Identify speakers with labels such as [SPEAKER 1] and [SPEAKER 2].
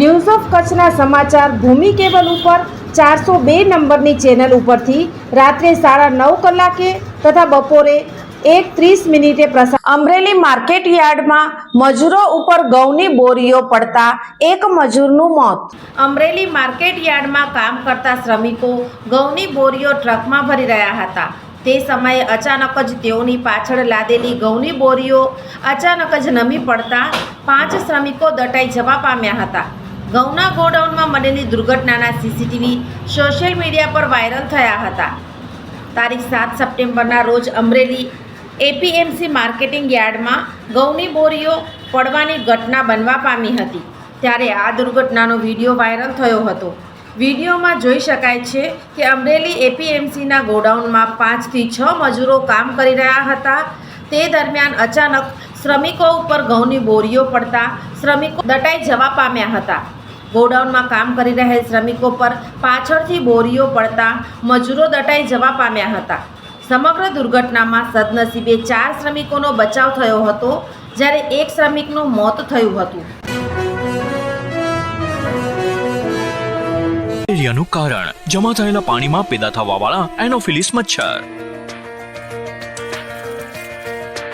[SPEAKER 1] news of કચ્છના સમાચાર ભૂમિ cable ઉપર ચારસો બે નંબરની ચેનલ ઉપરથી રાત્રે સાડા નવ કલાકે તથા બપોરે એક ત્રીસ મિનિટે પ્રસાર અમરેલી માર્કેટ યાર્ડમાં મજૂરો ઉપર ઘઉંની બોરીઓ પડતા એક મજૂરનું મોત. અમરેલી માર્કેટ યાર્ડમાં કામ કરતા શ્રમિકો ઘઉંની બોરીઓ ટ્રકમાં ભરી રહ્યા હતા. તે સમયે અચાનક જ તેઓની પાછળ લાદેલી ઘઉંની બોરીઓ અચાનક જ નમી પડતા પાંચ શ્રમિકો દટાઈ જવા પામ્યા હતા. ઘઉંના ગોડાઉનમાં બનેલી દુર્ઘટનાના સીસીટીવી સોશિયલ મીડિયા પર વાયરલ થયા હતા. તારીખ સાત સપ્ટેમ્બરના રોજ અમરેલી એપીએમસી માર્કેટિંગ યાર્ડમાં ઘઉંની બોરીઓ પડવાની ઘટના બનવા પામી હતી. ત્યારે આ દુર્ઘટનાનો વીડિયો વાયરલ થયો હતો. વિડીયોમાં જોઈ શકાય છે કે અમરેલી એપીએમસીના ગોડાઉનમાં પાંચથી છ મજૂરો કામ કરી રહ્યા હતા. તે દરમિયાન અચાનક શ્રમિકો ઉપર ઘઉંની બોરીઓ પડતા શ્રમિકો દટાઈ જવા પામ્યા હતા. ગોડાઉનમાં કામ કરી રહેલ શ્રમિકો પર પાછળથી બોરીઓ પડતા મજૂરો દટાઈ જવા પામ્યા હતા. સમગ્ર દુર્ઘટનામાં સદનસીબે ચાર શ્રમિકોનો બચાવ થયો હતો, જ્યારે એક શ્રમિકનું મોત થયું હતું.
[SPEAKER 2] એરિયાનું કારણ, જમા થયેલા પાણીમાં પેદા થવાવાળા એનોફિલિસ મચ્છર.